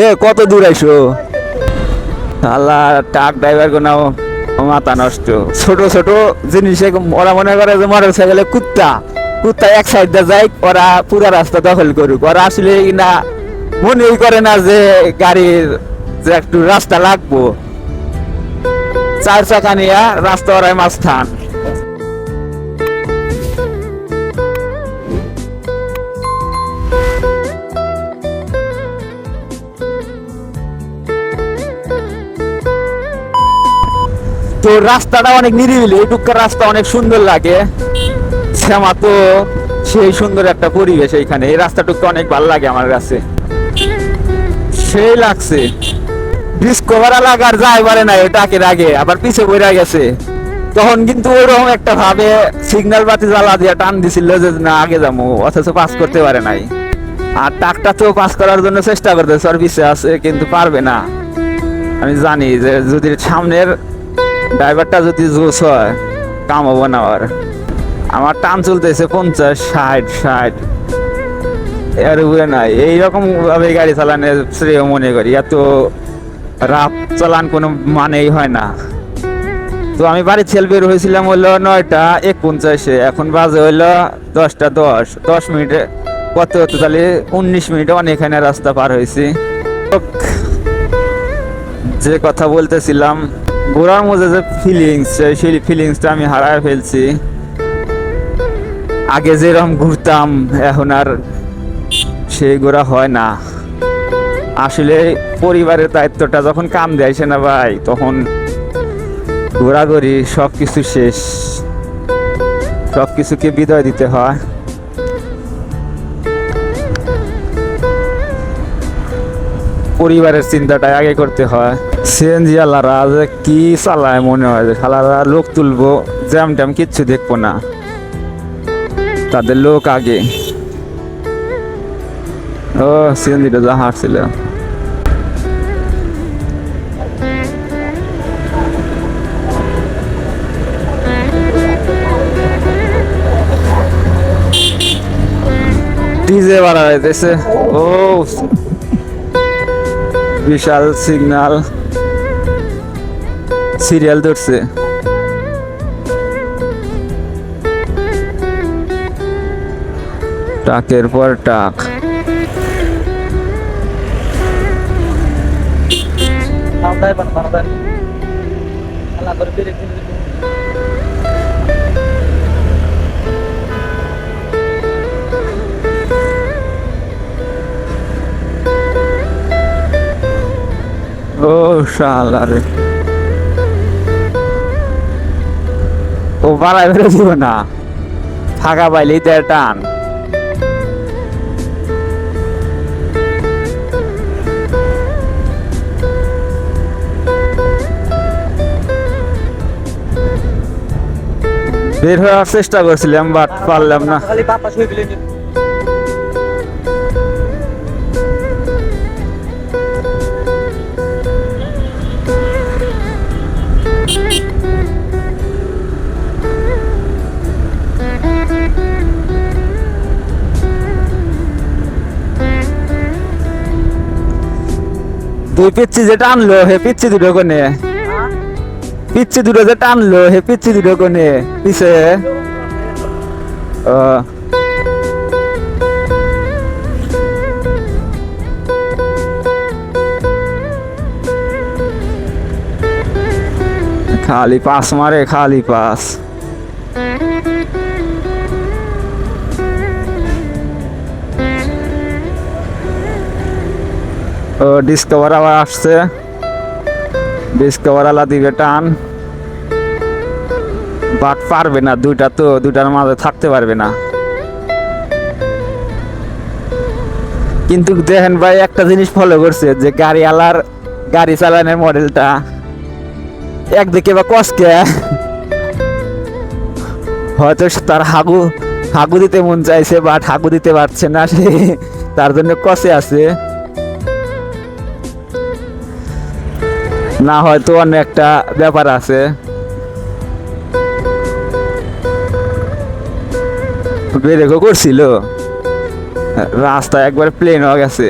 এ কত দূর আইসো? আল্লাহ ট্রাক ড্রাইভার কোনো মাথা নষ্ট। ছোট ছোট জিনিসে ওরা মনে করে যে মোটর সাইকেলে কুত্তা। কুত্তা এক সাইড দিয়ে যায় ওরা পুরো রাস্তা দখল করুক। ওরা আসলে না মনেই করে না যে গাড়ির যে একটু রাস্তা লাগবো। চার চাকা নিয়ে রাস্তা ওরাই তো রাস্তাটা অনেক নিরিবিলি এটুকার রাস্তা অনেক সুন্দর লাগে। শ্যামা তো সেই সুন্দর একটা পরিবেশ এইখানে। এই রাস্তাটুকু অনেক ভালো লাগে আমার কাছে। সেই লাগছে। ডিসকভার লাগার যায় পারে না এটাকের আগে আবার পিছে বইরা গেছে। তখন কিন্তু ওরকম একটা ভাবে সিগন্যাল বাতি জ্বালা দিয়ে টান দিছিল যে না, আগে যাব। অথচ পাস করতে পারে নাই। আর টাকটা তো পাস করার জন্য চেষ্টা করতে সার্ভিসে আছে, কিন্তু পারবে না। আমি জানি যে যদি সামনের ড্রাইভারটা যদি জোস হয়, কাম হব না আর। আমার টান চলতেছে পঞ্চাশ, ষাট ষাট। এর উপরে নাই। এইরকম ভাবে গাড়ি চালানো শ্রেয় মনে করি। এত রাপ চালান কোনো মানেই হয় না। তো আমি বাড়ি ছেল বের হয়েছিলাম হলো নয়টা এক পঞ্চাশে এখন বাজে হইল দশটা দশ। দশ মিনিটে কত হতো তাহলে উনিশ মিনিটে অনেকখানে রাস্তা পার হয়েছি। যে কথা বলতেছিলাম ঘোরার মধ্যে যে ফিলিংস সেই ফিলিংসটা আমি হারায় ফেলছি। আগে যেরকম ঘুরতাম, এখন আর সেই ঘোরা হয় না। আসলে পরিবারের দায়িত্বটা যখন কাম দেয় না ভাই তখন ঘোরাঘুরি সব কিছু শেষ। সব কিছুকে বিদায় দিতে হয়। পরিবারের চিন্তাটাই আগে করতে হয়। সিএনজি আলারা যে কি চালায় মনে হয় যে, শালারা লোক তুলবো, জ্যাম ট্যাম কিচ্ছু দেখব না। তাদের লোক আগে। ও সিএনজিটা যা হাঁটছিল ডিজে ও বিশাল সিগনাল সিরিয়াল ধরছে। টাকের পর টাক বারান্দায় ও শালা রে। ও বাড়াই বেরো দিব না। ফাঁকা পাইলেই তো টান। বের হওয়ার চেষ্টা করছিলাম বাট পারলাম না। দুই পিচ্ছি যে টানলো হে পিচ্ছি দুটো কোনে। পিচ্ছি দুটো যে টানলো হে পিচ্ছি দুটো কোনে। পিছে। খালি পাস মারে, খালি পাস। ডিসকভার আবার আসছে। ডিসকভার আলা দিবে টান। বাট পারবে না, দুইটা তো, দুইটার মাঝে থাকতে পারবে না। কিন্তু দেখেন ভাই, একটা জিনিস ফলো করছে, যে গাড়ি আলার গাড়ি চালানোর মডেলটা একদিকে বা কষ্টে হয়তো তার হাগু হাগু দিতে মন চাইছে বাট হাগু দিতে পারছে না সে। তার জন্য কষে আছে। না হয়তো অন্য একটা ব্যাপার আছে। বেরেকও করছিল। রাস্তা একবার প্লেন হয়ে গেছে।